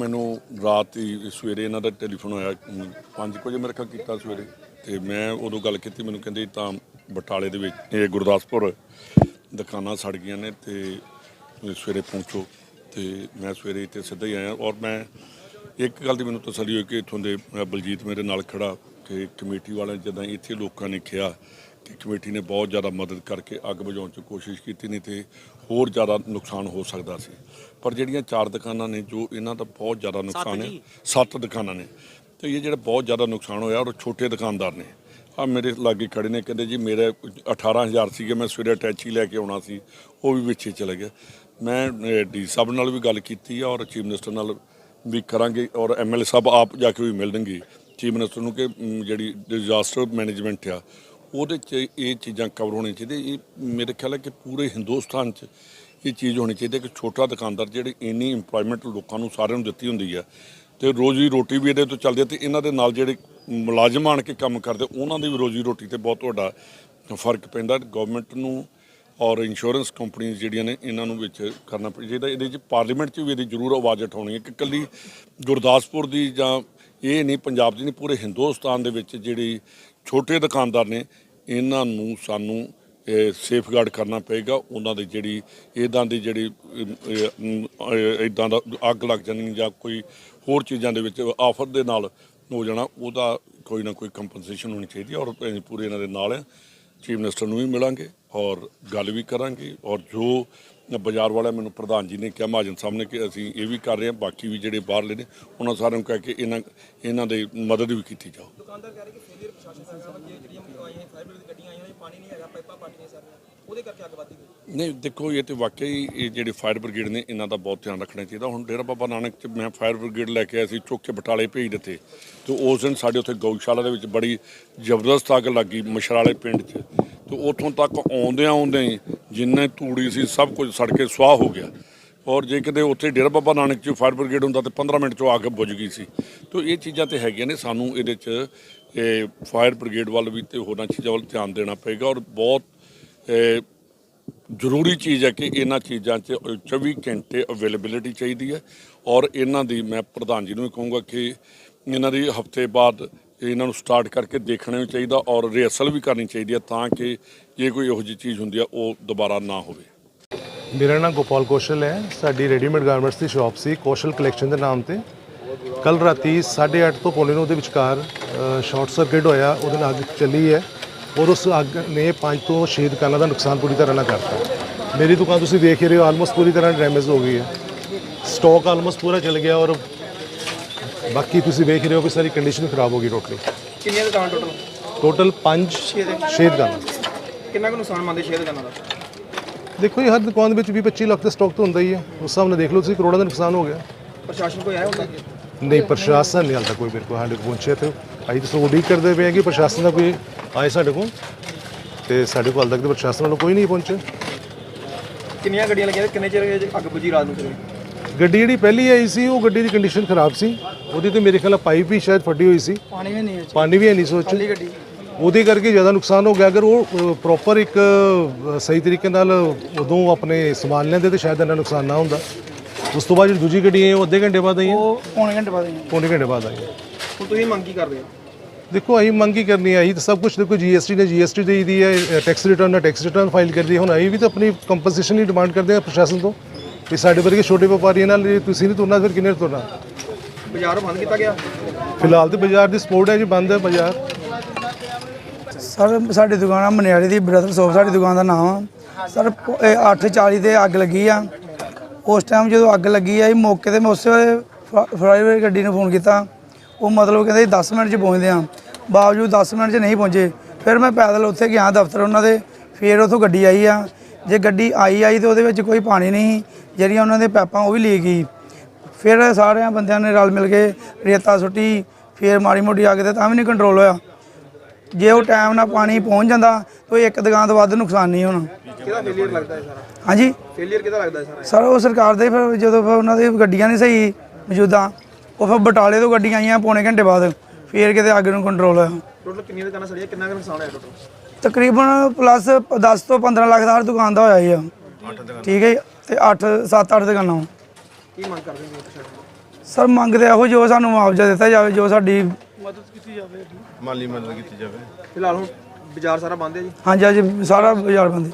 ਮੈਨੂੰ ਰਾਤ ਹੀ ਸਵੇਰੇ ਇਹਨਾਂ ਦਾ ਟੈਲੀਫੋਨ ਆਇਆ 5 ਵਜੇ ਮੇਰੇ ਖਿਆਲ ਕੀਤਾ ਸਵੇਰੇ। ਤੇ ਮੈਂ ਉਦੋਂ ਗੱਲ ਕੀਤੀ, ਮੈਨੂੰ ਕਹਿੰਦੇ ਤਾਂ ਬਟਾਲੇ ਦੇ ਵਿੱਚ, ਇਹ ਗੁਰਦਾਸਪੁਰ ਦੁਕਾਨਾਂ ਸੜ ਗਈਆਂ ਨੇ ਤੇ ਸਵੇਰੇ ਪਹੁੰਚੋ। ਤੇ ਮੈਂ ਸਵੇਰੇ ਇੱਥੇ ਸਿੱਧਾ ਹੀ ਆਇਆ ਔਰ ਮੈਂ, ਇੱਕ ਗੱਲ ਦੀ ਮੈਨੂੰ ਤਸੱਲੀ ਹੋਈ ਕਿ ਇੱਥੋਂ ਦੇ ਬਲਜੀਤ ਮੇਰੇ ਨਾਲ ਖੜਾ ਕਿ ਕਮੇਟੀ ਵਾਲਿਆਂ ਜਦੋਂ ਇੱਥੇ ਲੋਕਾਂ ਨੇ ਕਿਹਾ ਕਿ ਕਮੇਟੀ ਨੇ ਬਹੁਤ ਜ਼ਿਆਦਾ ਮਦਦ ਕਰਕੇ ਅੱਗ ਬੁਝਾਉਣ 'ਚ ਕੋਸ਼ਿਸ਼ ਕੀਤੀ ਨਹੀਂ ਤੇ ਹੋਰ ਜ਼ਿਆਦਾ ਨੁਕਸਾਨ ਹੋ ਸਕਦਾ ਸੀ। ਪਰ ਜਿਹੜੀਆਂ ਚਾਰ ਦੁਕਾਨਾਂ ਨੇ ਜੋ ਇਹਨਾਂ ਦਾ ਬਹੁਤ ਜ਼ਿਆਦਾ ਨੁਕਸਾਨ ਹੈ ਸੱਤ ਦੁਕਾਨਾਂ ਨੇ। ਤੇ ਇਹ ਜਿਹੜਾ ਬਹੁਤ ਜ਼ਿਆਦਾ ਨੁਕਸਾਨ ਹੋਇਆ ਔਰ ਛੋਟੇ ਦੁਕਾਨਦਾਰ ਨੇ। ਆ ਮੇਰੇ ਲਾਗੇ ਖੜੇ ਨੇ ਕਹਿੰਦੇ ਜੀ ਮੇਰੇ 18000 ਸੀਗੇ ਮੈਂ ਸਵੇਰੇ ਅਟੈਚੀ ਲੈ ਕੇ ਆਉਣਾ ਸੀ ਉਹ ਵੀ ਵਿੱਚੇ ਚਲੇ ਗਿਆ ਮੈਂ ਡੀ ਸਾਹਿਬ ਨਾਲ ਵੀ ਗੱਲ ਕੀਤੀ ਆ ਔਰ ਚੀਫ ਮਿਨਿਸਟਰ ਨਾਲ ਵੀ ਕਰਾਂਗੇ ਔਰ ਐਮਐਲਏ ਸਾਹਿਬ ਆਪ ਜਾ ਕੇ ਵੀ ਮਿਲਣਗੇ। ਚੀਫ ਮਿਨਿਸਟਰ ਨੂੰ ਕਿ ਜਿਹੜੀ ਡਿਜ਼ਾਸਟਰ ਮੈਨੇਜਮੈਂਟ ਆ ਉਹਦੇ 'ਚ ਇਹ ਚੀਜ਼ਾਂ ਕਵਰ ਹੋਣੀਆਂ ਚਾਹੀਦੀਆਂ। ਇਹ ਮੇਰੇ ਖਿਆਲ ਹੈ ਕਿ ਪੂਰੇ ਹਿੰਦੁਸਤਾਨ 'ਚ ਇਹ ਚੀਜ਼ ਹੋਣੀ ਚਾਹੀਦੀ ਹੈ ਕਿ ਛੋਟਾ ਦੁਕਾਨਦਾਰ ਜਿਹੜੇ ਇੰਨੀ ਇੰਪਲੋਇਮੈਂਟ ਲੋਕਾਂ ਨੂੰ ਸਾਰਿਆਂ ਨੂੰ ਦਿੱਤੀ ਹੁੰਦੀ ਆ ਤੇ ਰੋਜ਼ੀ ਰੋਟੀ ਵੀ ਇਹਦੇ ਤੋਂ ਚੱਲਦੀ ਹੈ ਤੇ ਇਹਨਾਂ ਦੇ ਨਾਲ ਜਿਹੜੇ ਮੁਲਾਜ਼ਮ ਆਣ ਕੇ ਕੰਮ ਕਰਦੇ, ਉਹਨਾਂ ਦੀ ਵੀ ਰੋਜ਼ੀ ਰੋਟੀ ਤੇ ਬਹੁਤ ਵੱਡਾ ਫ਼ਰਕ ਪੈਂਦਾ। ਗਵਰਨਮੈਂਟ ਨੂੰ ਔਰ ਇੰਸ਼ੋਰੈਂਸ ਕੰਪਨੀਆਂ ਜਿਹੜੀਆਂ ਨੇ, ਇਹਨਾਂ ਨੂੰ ਵਿੱਚ ਕਰਨਾ ਚਾਹੀਦਾ। ਇਹਦੇ 'ਚ ਪਾਰਲੀਮੈਂਟ 'ਚ ਵੀ ਇਹਦੀ ਜ਼ਰੂਰ ਆਵਾਜ਼ ਉਠਾਉਣੀ ਹੈ ਕਿ ਕੱਲੀ ਗੁਰਦਾਸਪੁਰ ਦੀ ਜਾਂ ਇਹ ਨਹੀਂ, ਪੰਜਾਬ ਦੀ ਨਹੀਂ, ਪੂਰੇ ਹਿੰਦੁਸਤਾਨ ਦੇ ਵਿੱਚ ਜਿਹੜੀ ਛੋਟੇ ਦੁਕਾਨਦਾਰ ਨੇ, ਇਹਨਾਂ ਨੂੰ ਸਾਨੂੰ ਸੇਫਗਾਰਡ ਕਰਨਾ ਪਏਗਾ। ਉਹਨਾਂ ਦੀ ਜਿਹੜੀ ਇਦਾਂ ਦੀ ਜਿਹੜੀ ਇਦਾਂ ਦਾ ਅੱਗ ਲੱਗ ਜਾਣੀ ਜਾਂ ਕੋਈ ਹੋਰ ਚੀਜ਼ਾਂ ਦੇ ਵਿੱਚ ਆਫਰ ਦੇ ਨਾਲ ਹੋ ਜਾਣਾ, ਉਹਦਾ ਕੋਈ ਨਾ ਕੋਈ ਕੰਪਨਸੇਸ਼ਨ ਹੋਣੀ ਚਾਹੀਦੀ ਹੈ ਔਰ ਪੂਰੇ ਇਹਨਾਂ ਦੇ ਨਾਲ ਚੀਫ ਮਿਨਿਸਟਰ ਨੂੰ ਵੀ ਮਿਲਾਂਗੇ ਔਰ ਗੱਲ ਵੀ ਕਰਾਂਗੇ ਔਰ ਜੋ ਬਾਜ਼ਾਰ ਵਾਲਿਆਂ ਮੈਨੂੰ ਪ੍ਰਧਾਨ ਜੀ ਨੇ ਕਿਹਾ ਮਹਾਜਨ ਸਾਹਿਬ ਨੇ ਕਿ ਅਸੀਂ ਇਹ ਵੀ ਕਰ ਰਹੇ ਹਾਂ ਬਾਕੀ ਵੀ ਜਿਹੜੇ ਬਾਹਰਲੇ ਨੇ ਉਹਨਾਂ ਸਾਰਿਆਂ ਨੂੰ ਕਹਿ ਕੇ ਇਹਨਾਂ ਇਹਨਾਂ ਦੇ ਮਦਦ ਵੀ ਕੀਤੀ ਜਾਓ ਦੁਕਾਨਦਾਰ ਕਹਿ ਰਹੇ ਕਿ ਫੇਲਿਅਰ ਪ੍ਰਸ਼ਾਸਨ ਦਾ ਹੈਗਾ ਵਾ ਕਿ ਜਿਹੜੀਆਂ ਆਈਆਂ ਫਾਇਰ ਬ੍ਰਿਗੇਡ ਗੱਡੀਆਂ ਆਈਆਂ ਹੋਈਆਂ ਪਾਣੀ ਨਹੀਂ ਹੈਗਾ ਪਾਈਪਾਂ ਪਾਟੀਆਂ ਸਾਰੀਆਂ ਉਹਦੇ ਕਰਕੇ ਅੱਗ ਵੱਧਦੀ ਗਈ ਨਹੀਂ ਦੇਖੋ ਇਹ ਤੇ ਵਾਕਈ ਇਹ ਜਿਹੜੇ ਫਾਇਰ ਬ੍ਰਿਗੇਡ ਨੇ ਇਹਨਾਂ ਦਾ ਬਹੁਤ ਧਿਆਨ ਰੱਖਣਾ ਚਾਹੀਦਾ। ਹੁਣ ਡੇਰਾ ਬਾਬਾ ਨਾਨਕ ਚ ਮੈਂ ਫਾਇਰ ਬ੍ਰਿਗੇਡ ਲੈ ਕੇ ਆਇਆ ਸੀ ਚੁੱਕ ਕੇ ਬਟਾਲੇ ਭੇਜ ਦਿੱਤੇ। ਤੇ ਉਸ ਦਿਨ ਸਾਡੇ ਉੱਥੇ ਗਊਸ਼ਾਲਾ ਦੇ ਵਿੱਚ ਬੜੀ ਜ਼ਬਰਦਸਤ ਅੱਗ ਲੱਗੀ ਮਸ਼ਰਾਲੇ ਪਿੰਡ 'ਚ। ਤੇ ਉੱਥੋਂ ਤੱਕ ਆਉਂਦਿਆਂ ਆਉਂਦਿਆਂ ਹੀ ਜਿੰਨੇ ਧੂੜੀ ਸੀ ਸਭ ਕੁਝ ਸੜ ਕੇ ਸੁਆਹ ਹੋ ਗਿਆ। ਔਰ ਜੇ ਕਿਤੇ ਉੱਥੇ ਡੇਰਾ ਬਾਬਾ ਨਾਨਕ ਚ ਫਾਇਰ ਬ੍ਰਿਗੇਡ ਹੁੰਦਾ ਤੇ 15 ਮਿੰਟ 'ਚੋਂ ਆ ਕੇ ਬੁਝ ਗਈ ਸੀ। ਤੇ ਇਹ ਚੀਜ਼ਾਂ ਤੇ ਹੈਗੀਆਂ ਨੇ, ਸਾਨੂੰ ਇਹਦੇ 'ਚ ਇਹ ਫਾਇਰ ਬ੍ਰਿਗੇਡ ਵੱਲ ਵੀ ਤੇ ਹੋਰਾਂ ਚੀਜ਼ਾਂ ਵੱਲ ਧਿਆਨ ਦੇਣਾ ਪਏਗਾ। ਔਰ ਬਹੁਤ ਜ਼ਰੂਰੀ ਚੀਜ਼ ਹੈ ਕਿ ਇਹਨਾਂ ਚੀਜ਼ਾਂ 'ਚ 24 ਘੰਟੇ ਅਵੇਲੇਬਿਲਿਟੀ ਚਾਹੀਦੀ ਹੈ। ਔਰ ਇਹਨਾਂ ਦੀ ਮੈਂ ਪ੍ਰਧਾਨ ਜੀ ਨੂੰ ਵੀ ਕਹੂੰਗਾ ਕਿ ਇਹਨਾਂ ਦੀ ਹਫ਼ਤੇ ਬਾਅਦ ਇਹਨਾਂ ਨੂੰ ਸਟਾਰਟ ਕਰਕੇ ਦੇਖਣਾ ਵੀ ਚਾਹੀਦਾ ਔਰ ਰਿਹਰਸਲ ਵੀ ਕਰਨੀ ਚਾਹੀਦੀ ਹੈ ਤਾਂ ਕਿ ਜੇ ਕੋਈ ਇਹੋ ਜਿਹੀ ਚੀਜ਼ ਹੁੰਦੀ ਆ ਉਹ ਦੁਬਾਰਾ ਨਾ ਹੋਵੇ। ਮੇਰਾ ਨਾਮ ਗੋਪਾਲ ਕੌਸ਼ਲ ਹੈ। ਸਾਡੀ ਰੈਡੀਮੇਡ ਗਾਰਮੈਂਟਸ ਦੀ ਸ਼ਾਪ ਸੀ, ਕੌਸ਼ਲ ਕਲੈਕਸ਼ਨ ਦੇ ਨਾਮ ਤੇ। ਕੱਲ ਰਾਤੀ 8:30 ਤੋਂ ਪੌਣੇ ਨੌ ਦੇ ਵਿਚਕਾਰ ਸ਼ਾਰਟ ਸਰਕਟ ਹੋਇਆ, ਉਹਦੇ ਨਾਲ ਅੱਗ ਚੱਲੀ ਹੈ ਔਰ ਉਸ ਅੱਗ ਨੇ 5 ਤੋਂ 6 ਦੁਕਾਨਾਂ ਦਾ ਨੁਕਸਾਨ ਪੂਰੀ ਤਰ੍ਹਾਂ ਨਾਲ ਕਰਤਾ। ਮੇਰੀ ਦੁਕਾਨ ਤੁਸੀਂ ਦੇਖ ਹੀ ਰਹੇ ਹੋ ਆਲਮੋਸਟ ਪੂਰੀ ਤਰ੍ਹਾਂ ਡੈਮੇਜ ਹੋ ਗਈ ਹੈ। ਸਟਾਕ ਆਲਮੋਸਟ ਪੂਰਾ ਚਲ ਗਿਆ ਔਰ ਬਾਕੀ ਤੁਸੀਂ ਵੇਖ ਰਹੇ ਹੋ ਕਿ ਸਾਰੀ ਕੰਡੀਸ਼ਨ ਖਰਾਬ ਹੋ ਗਈ ਟੋਟਲੀ ਕਿੰਨੀਆਂ ਦੁਕਾਨ ਟੋਟਲ ਟੋਟਲ 5 6 ਦੁਕਾਨਾਂ ਕਿੰਨਾ ਕੁ ਨੁਕਸਾਨ ਮੰਨਦੇ ਛੇ ਦੁਕਾਨਾਂ ਦਾ? ਦੇਖੋ ਜੀ ਹਰ ਦੁਕਾਨ ਦੇ ਵਿੱਚ 20 25 ਲੱਖ ਦਾ ਸਟਾਕ ਤਾਂ ਹੁੰਦਾ ਹੀ ਹੈ। ਉਸ ਹਿਸਾਬ ਨਾਲ ਦੇਖ ਲਓ ਤੁਸੀਂ ਕਰੋੜਾਂ ਦਾ ਨੁਕਸਾਨ ਹੋ ਗਿਆ। ਪ੍ਰਸ਼ਾਸਨ ਕੋਈ ਆਇਆ ਹੁੰਦਾ ਨਹੀਂ ਪ੍ਰਸ਼ਾਸਨ ਨਹੀਂ ਹਾਲ ਤੱਕ ਕੋਈ ਮੇਰੇ ਕੋਲ ਸਾਡੇ ਕੋਲ ਪਹੁੰਚਿਆ ਤੇ ਅਸੀਂ ਤਾਂ ਉਡੀਕ ਕਰਦੇ ਪਏ ਹਾਂ ਕਿ ਪ੍ਰਸ਼ਾਸਨ ਦਾ ਕੋਈ ਆਏ ਸਾਡੇ ਕੋਲ। ਤੇ ਸਾਡੇ ਕੋਲ ਹਾਲ ਤੱਕ ਤਾਂ ਪ੍ਰਸ਼ਾਸਨ ਵੱਲੋਂ ਕੋਈ ਨਹੀਂ ਪਹੁੰਚਿਆ। ਕਿੰਨੀਆਂ ਗੱਡੀਆਂ ਲੱਗੀਆਂ ਤੇ ਕਿੰਨੇ ਚਿਰ ਇਹ ਅੱਗ ਬੁਝੀ ਰਾਤ ਨੂੰ ਚਲੇ ਗੱਡੀ ਜਿਹੜੀ ਪਹਿਲੀ ਆਈ ਸੀ ਉਹ ਗੱਡੀ ਦੀ ਕੰਡੀਸ਼ਨ ਖਰਾਬ ਸੀ। ਉਹਦੀ ਤੇ ਮੇਰੇ ਖਿਆਲ ਪਾਈਪ ਵੀ ਸ਼ਾਇਦ ਫਟੀ ਹੋਈ ਸੀ। ਪਾਣੀ ਵੀ ਨਹੀਂ ਹੈ ਪਾਣੀ ਵੀ ਹੈ ਨਹੀਂ ਸੋਚ ਗੱਡੀ। ਉਹਦੇ ਕਰਕੇ ਜ਼ਿਆਦਾ ਨੁਕਸਾਨ ਹੋ ਗਿਆ। ਅਗਰ ਉਹ ਪ੍ਰੋਪਰ ਇੱਕ ਸਹੀ ਤਰੀਕੇ ਨਾਲ ਉਦੋਂ ਆਪਣੇ ਸੰਭਾਲ ਲੈਂਦੇ ਤੇ ਸ਼ਾਇਦ ਇੰਨਾ ਨੁਕਸਾਨ ਨਾ ਹੁੰਦਾ। ਉਸ ਤੋਂ ਬਾਅਦ ਜਿਹੜੀ ਦੂਜੀ ਗੱਡੀ ਹੈ ਉਹ ਅੱਧੇ ਘੰਟੇ ਬਾਅਦ ਆਈ ਹੈ। ਉਹ ਪੌਣੇ ਘੰਟੇ ਬਾਅਦ ਆਈਆਂ ਪੌਣੇ ਘੰਟੇ ਬਾਅਦ ਆਈ ਹੈ। ਹੁਣ ਤੁਸੀਂ ਮੰਗ ਕੀ ਕਰਦੇ ਹੋ? ਦੇਖੋ ਅਸੀਂ ਮੰਗ ਹੀ ਕਰਨੀ ਹੈ। ਅਸੀਂ ਤਾਂ ਸਭ ਕੁਝ ਦੇਖੋ ਜੀਐਸਟੀ ਨੇ ਜੀਐਸਟੀ ਦੇਈ ਦੀ ਹੈ ਟੈਕਸ ਰਿਟਰਨ ਨੇ ਟੈਕਸ ਰਿਟਰਨ ਫਾਈਲ ਕਰਦੀ ਹੈ। ਹੁਣ ਅਸੀਂ ਵੀ ਤਾਂ ਆਪਣੀ ਕੰਪਨਸੇਸ਼ਨ ਹੀ ਡਿਮਾਂਡ ਕਰਦੇ ਹਾਂ ਪ੍ਰਸ਼ਾਸਨ ਤੋਂ। ਕਿ ਸਾਡੇ ਵਰਗੇ ਛੋਟੇ ਵਪਾਰੀਆਂ ਨਾਲ ਤੁਸੀਂ ਨਹੀਂ ਤੁਰਨਾ ਫਿਰ ਕਿੰਨੇ ਤੁਰਨਾ? ਬਾਜ਼ਾਰ ਬੰਦ ਕੀਤਾ ਗਿਆ? ਫਿਲਹਾਲ ਤੇ ਬਾਜ਼ਾਰ ਦੀ ਸਪੋਰਟ ਹੈ ਜੀ ਬੰਦ ਹੈ ਬਾਜ਼ਾਰ। ਸਰ ਸਾਡੀ ਦੁਕਾਨ ਆ ਮਨਿਆਰੀ ਦੀ ਬ੍ਰਦਰ ਸ਼ੋਪ ਸਾਡੀ ਦੁਕਾਨ ਦਾ ਨਾਮ ਆ। ਸਰ 8:40 ਤੇ ਅੱਗ ਲੱਗੀ ਆ। ਉਸ ਟਾਈਮ ਜਦੋਂ ਅੱਗ ਲੱਗੀ ਆ ਇਹ ਮੌਕੇ ਤੇ ਮੈਂ ਉਸੇ ਵੇਲੇ ਫਰਾਈਵੇ ਗੱਡੀ ਨੂੰ ਫੋਨ ਕੀਤਾ। ਉਹ ਮਤਲਬ ਕਹਿੰਦੇ 10 ਮਿੰਟ 'ਚ ਪਹੁੰਚਦੇ ਆ। ਬਾਵਜੂਦ 10 ਮਿੰਟ 'ਚ ਨਹੀਂ ਪਹੁੰਚੇ। ਫਿਰ ਮੈਂ ਪੈਦਲ ਉੱਥੇ ਗਿਆ ਦਫ਼ਤਰ ਉਹਨਾਂ ਦੇ। ਫਿਰ ਉੱਥੋਂ ਗੱਡੀ ਆਈ ਆ। ਜੇ ਗੱਡੀ ਆਈ ਆਈ ਤੇ ਉਹਦੇ ਵਿੱਚ ਕੋਈ ਪਾਣੀ ਨਹੀਂ ਜਿਹੜੀਆਂ ਉਹਨਾਂ ਦੇ ਪੈਪਾਂ ਉਹ ਵੀ ਲੀਕ ਗਈ ਫਿਰ ਸਾਰਿਆਂ ਬੰਦਿਆਂ ਨੇ ਰਲ ਮਿਲ ਕੇ ਰੇਤਾ ਸੁੱਟੀ ਫਿਰ ਮਾੜੀ ਮੋਟੀ ਅੱਗ ਤੇ ਤਾਂ ਵੀ ਨਹੀਂ ਕੰਟਰੋਲ ਹੋਇਆ। ਜੇ ਉਹ ਟਾਈਮ ਨਾਲ ਪਾਣੀ ਪਹੁੰਚ ਜਾਂਦਾ ਤਾਂ ਇੱਕ ਦੁਕਾਨ ਤੋਂ ਵੱਧ ਨੁਕਸਾਨ ਨਹੀਂ ਹੋਣਾ। ਕਿਹਦਾ ਫੇਲਿਅਰ ਲੱਗਦਾ ਹੈ ਸਾਰਾ? ਹਾਂਜੀ? ਫੇਲਿਅਰ ਕਿਹਦਾ ਲੱਗਦਾ ਹੈ ਸਾਰਾ? ਸਰ ਉਹ ਸਰਕਾਰ ਦੇ ਫਿਰ ਜਦੋਂ ਫਿਰ ਉਹਨਾਂ ਦੀ ਗੱਡੀਆਂ ਨਹੀਂ ਸਹੀ ਮੌਜੂਦਾ ਉਹ ਫਿਰ ਬਟਾਲੇ ਤੋਂ ਗੱਡੀਆਂ ਆਈਆਂ ਪੌਣੇ ਘੰਟੇ ਬਾਅਦ ਫਿਰ ਕਿਤੇ ਅੱਗ ਨੂੰ ਕੰਟਰੋਲ ਹੋਇਆ। ਟੋਟਲ ਕਿੰਨੀਆਂ ਦੁਕਾਨਾਂ ਸੜੀਆਂ ਕਿੰਨਾ ਕੁ ਨੁਕਸਾਨ ਹੋਇਆ ਟੋਟਲ ਤਕਰੀਬਨ ਪਲੱਸ 10 ਤੋਂ 15 ਲੱਖ ਦਾ ਹਰ ਦੁਕਾਨ ਦਾ ਹੋਇਆ ਹੀ ਆ। ਠੀਕ ਹੈ ਜੀ। ਤੇ 8 7 8 ਦੁਕਾਨਾਂ। ਕੀ ਮੰਗ ਕਰਦੇ ਹੋ ਪ੍ਰਸ਼ਾਸਨ ਤੋਂ? ਸਰ ਮੰਗਦੇ ਇਹੋ ਜੋ ਸਾਨੂੰ ਮੁਆਵਜ਼ਾ ਦਿੱਤਾ ਜਾਵੇ ਜੋ ਸਾਡੀ ਮਾਲੀ ਮਦਦ ਕੀਤੀ ਜਾਵੇ ਫਿਲਹਾਲ ਹੁਣ ਬਾਜ਼ਾਰ ਸਾਰਾ ਬੰਦ ਹੈ ਜੀ ਹਾਂਜੀ ਹਾਂਜੀ ਸਾਰਾ ਬਾਜ਼ਾਰ ਬੰਦ ਹੈ।